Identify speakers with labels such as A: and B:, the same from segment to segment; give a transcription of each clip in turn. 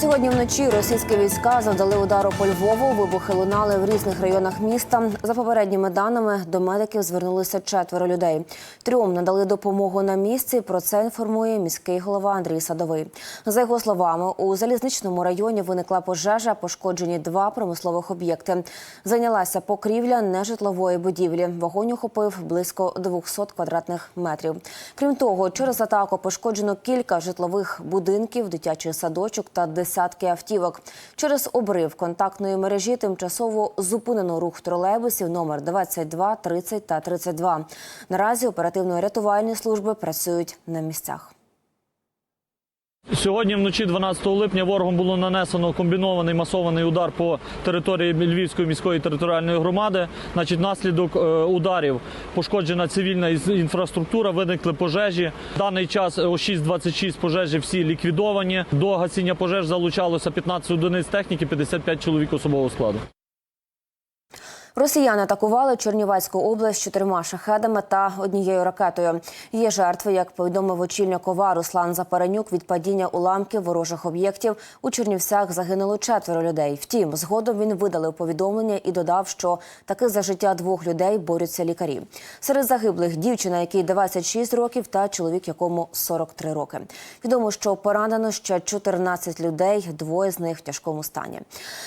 A: Сьогодні вночі російські війська завдали удару по Львову. Вибухи лунали в різних районах міста. За попередніми даними до медиків звернулися четверо людей. Трьом надали допомогу на місці. Про це інформує міський голова Андрій Садовий. За його словами, у залізничному районі виникла пожежа, пошкоджені два промислових об'єкти. Зайнялася покрівля нежитлової будівлі. Вогонь охопив близько 200 квадратних метрів. Крім того, через атаку пошкоджено кілька житлових будинків, дитячий садочок та десятки автівок. Через обрив контактної мережі тимчасово зупинено рух тролейбусів номер 22, 30 та 32. Наразі оперативно-рятувальні служби працюють на місцях.
B: Сьогодні вночі 12 липня ворогом було нанесено комбінований масований удар по території Львівської міської територіальної громади. Значить, наслідок е, ударів пошкоджена цивільна інфраструктура, виникли пожежі. В даний час о 6.26 пожежі всі ліквідовані. До гасіння пожеж залучалося 15 одиниць техніки, 55 чоловік особового складу.
A: Росіяни атакували Чернівецьку область чотирма шахедами та однією ракетою. Є жертви, як повідомив очільник ОВА Руслан Запаренюк, від падіння уламків ворожих об'єктів у Чернівцях загинуло четверо людей. Втім, згодом він видалив повідомлення і додав, що таки за життя двох людей борються лікарі. Серед загиблих дівчина, якій 26 років, та чоловік, якому 43 роки. Відомо, що поранено ще 14 людей, двоє з них в тяжкому стані.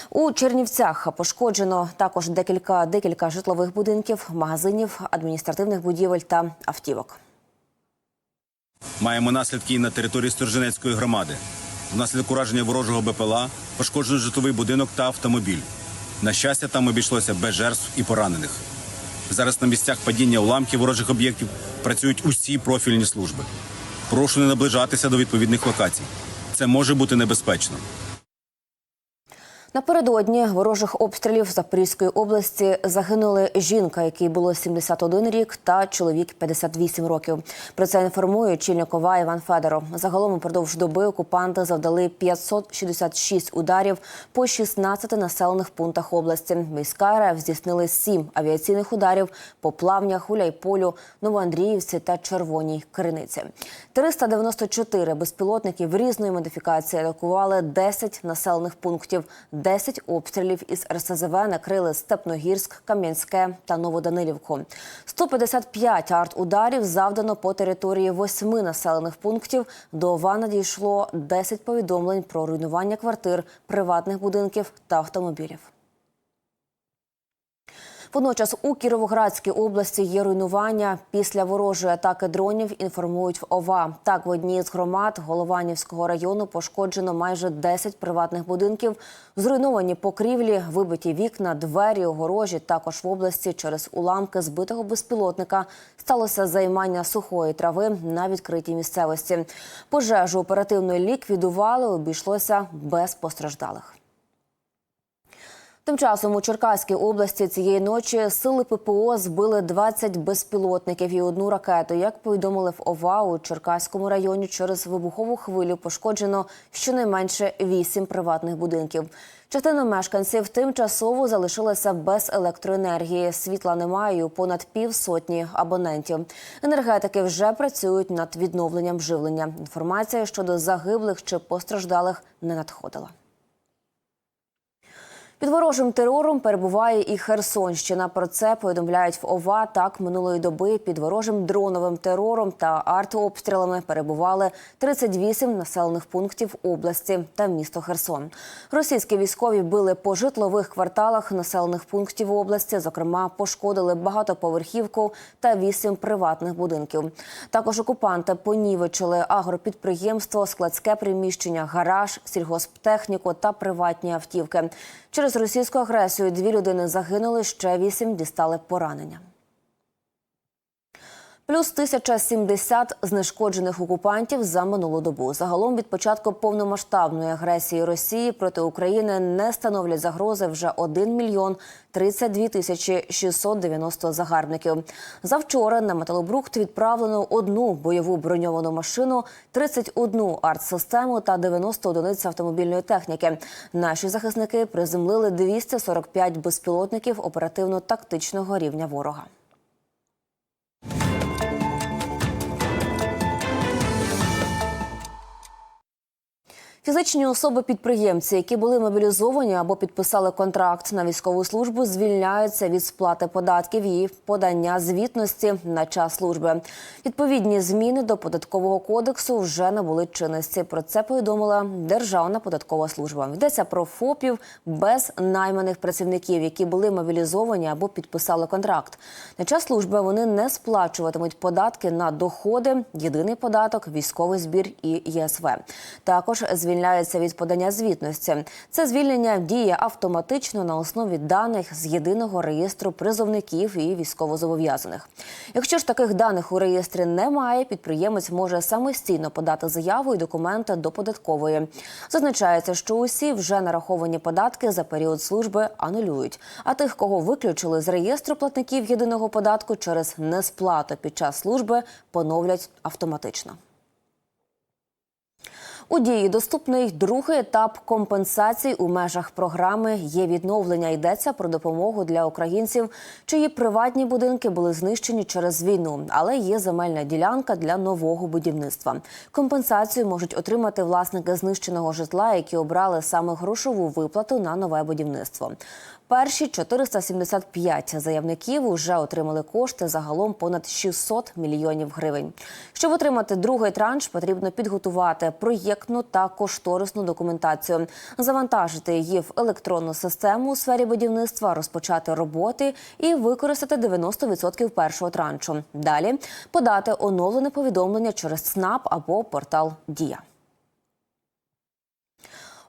A: У Чернівцях пошкоджено також декілька декілька житлових будинків, магазинів, адміністративних будівель та автівок.
C: Маємо наслідки і на території Сторженецької громади. Внаслідок ураження ворожого БПЛА пошкоджено житловий будинок та автомобіль. На щастя, там обійшлося без жертв і поранених. Зараз на місцях падіння уламків ворожих об'єктів працюють усі профільні служби. Прошу не наближатися до відповідних локацій. Це може бути небезпечно.
A: Напередодні ворожих обстрілів Запорізької області загинули жінка, якій було 71 рік, та чоловік 58 років. Про це інформує очільник ОВА Іван Федоров. Загалом упродовж доби окупанти завдали 566 ударів по 16 населених пунктах області. Війська РФ здійснили 7 авіаційних ударів по плавнях, Гуляйполю, Новоандріївці та Червоній Криниці. 394 безпілотників різної модифікації атакували 10 населених пунктів. 10 обстрілів із РСЗВ накрили Степногірськ, Кам'янське та Новоданилівку. 155 арт-ударів завдано по території восьми населених пунктів. До ОВА надійшло 10 повідомлень про руйнування квартир, приватних будинків та автомобілів. Водночас у Кіровоградській області є руйнування після ворожої атаки дронів. Інформують в ОВА. Так, в одній з громад Голованівського району пошкоджено майже 10 приватних будинків. Зруйновані покрівлі, вибиті вікна, двері, огорожі. Також в області через уламки збитого безпілотника сталося займання сухої трави на відкритій місцевості. Пожежу оперативно ліквідували. Обійшлося без постраждалих. Тим часом у Черкаській області цієї ночі сили ППО збили 20 безпілотників і одну ракету. Як повідомили в ОВА у Черкаському районі, через вибухову хвилю пошкоджено щонайменше 8 приватних будинків. Частина мешканців тимчасово залишилася без електроенергії. Світла немає у понад півсотні абонентів. Енергетики вже працюють над відновленням живлення. Інформація щодо загиблих чи постраждалих не надходила. Під ворожим терором перебуває і Херсонщина. Про це повідомляють в ОВА. Так минулої доби під ворожим дроновим терором та артобстрілами перебували 38 населених пунктів області та місто Херсон. Російські військові били по житлових кварталах населених пунктів області. Зокрема, пошкодили багатоповерхівку та 8 приватних будинків. Також окупанти понівечили агропідприємство, складське приміщення, гараж, сільгосптехніку та приватні автівки. Через російську агресію дві людини загинули, ще вісім дістали поранення. Плюс 1070 знешкоджених окупантів за минулу добу. Загалом від початку повномасштабної агресії Росії проти України не становлять загрози вже 1 мільйон 32 тисячі 690 загарбників. Завчора на металобрухт відправлено одну бойову броньовану машину, 31 артсистему та 90 одиниць автомобільної техніки. Наші захисники приземлили 245 безпілотників оперативно-тактичного рівня ворога. Фізичні особи-підприємці, які були мобілізовані або підписали контракт на військову службу, звільняються від сплати податків і подання звітності на час служби. Відповідні зміни до податкового кодексу вже набули чинності. Про це повідомила Державна податкова служба. Йдеться про ФОПів без найманих працівників, які були мобілізовані або підписали контракт. На час служби вони не сплачуватимуть податки на доходи, єдиний податок, військовий збір і ЄСВ. Також звільняються від подання звітності. Це звільнення діє автоматично на основі даних з єдиного реєстру призовників і військовозобов'язаних. Якщо ж таких даних у реєстрі немає, підприємець може самостійно подати заяву і документи до податкової. Зазначається, що усі вже нараховані податки за період служби анулюють. А тих, кого виключили з реєстру платників єдиного податку через несплату під час служби, поновлять автоматично. У дії доступний другий етап компенсацій у межах програми є відновлення. Йдеться про допомогу для українців, чиї приватні будинки були знищені через війну, але є земельна ділянка для нового будівництва. Компенсацію можуть отримати власники знищеного житла, які обрали саме грошову виплату на нове будівництво. Перші 475 заявників уже отримали кошти загалом понад 600 мільйонів гривень. Щоб отримати другий транш, потрібно підготувати проєктну та кошторисну документацію, завантажити її в електронну систему у сфері будівництва, розпочати роботи і використати 90% першого траншу. Далі подати оновлене повідомлення через СНАП або портал Дія.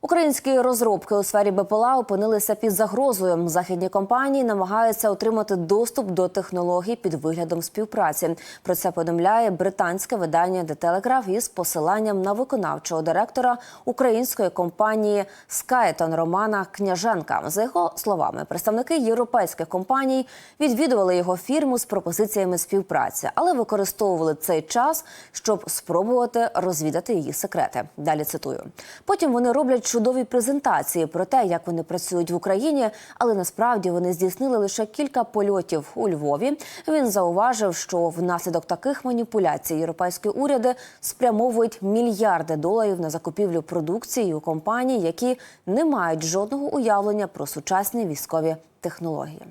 A: Українські розробки у сфері БПЛА опинилися під загрозою. Західні компанії намагаються отримати доступ до технологій під виглядом співпраці. Про це повідомляє британське видання The Telegraph із посиланням на виконавчого директора української компанії Skyton Романа Княженка. За його словами, представники європейських компаній відвідували його фірму з пропозиціями співпраці, але використовували цей час, щоб спробувати розвідати її секрети. Далі цитую. Потім вони роблять чудові презентації про те, як вони працюють в Україні, але насправді вони здійснили лише кілька польотів у Львові. Він зауважив, що внаслідок таких маніпуляцій європейські уряди спрямовують мільярди доларів на закупівлю продукції у компаній, які не мають жодного уявлення про сучасні військові технології.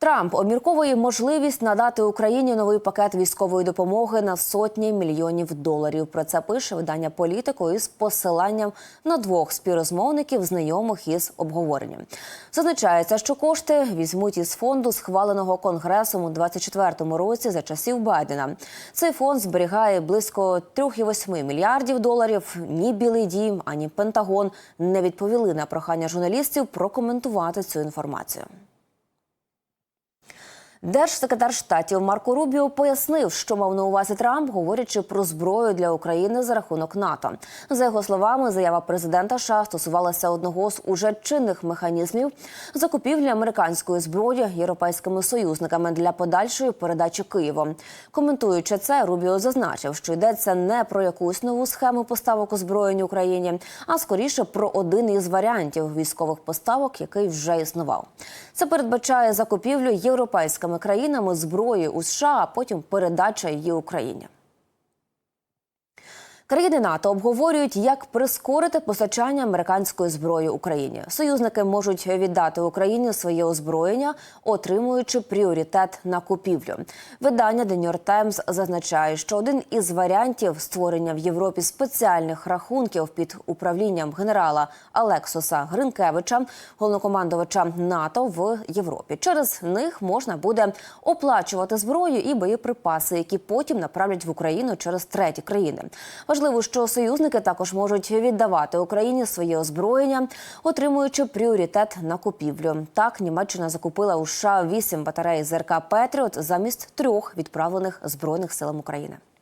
A: Трамп обмірковує можливість надати Україні новий пакет військової допомоги на сотні мільйонів доларів. Про це пише видання політико із посиланням на двох співрозмовників, знайомих із обговоренням. Зазначається, що кошти візьмуть із фонду, схваленого конгресом у 24-му році за часів Байдена. Цей фонд зберігає близько 3,8 мільярдів доларів. Ні Білий Дім, ані Пентагон не відповіли на прохання журналістів прокоментувати цю інформацію. Держсекретар штатів Марко Рубіо пояснив, що мав на увазі Трамп, говорячи про зброю для України за рахунок НАТО. За його словами, заява президента США стосувалася одного з уже чинних механізмів закупівлі американської зброї європейськими союзниками для подальшої передачі Києву. Коментуючи це, Рубіо зазначив, що йдеться не про якусь нову схему поставок озброєнь Україні, а скоріше про один із варіантів військових поставок, який вже існував. Це передбачає закупівлю європейськими країнами зброї у США, а потім передача її Україні. Країни НАТО обговорюють, як прискорити постачання американської зброї Україні. Союзники можуть віддати Україні своє озброєння, отримуючи пріоритет на купівлю. Видання The New York Times зазначає, що один із варіантів створення в Європі спеціальних рахунків під управлінням генерала Алексоса Гринкевича, головнокомандувача НАТО в Європі. Через них можна буде оплачувати зброю і боєприпаси, які потім направлять в Україну через треті країни. Важливо, що союзники також можуть віддавати Україні своє озброєння, отримуючи пріоритет на купівлю. Так Німеччина закупила у США вісім батарей ЗРК Петріот замість трьох відправлених збройних силам України.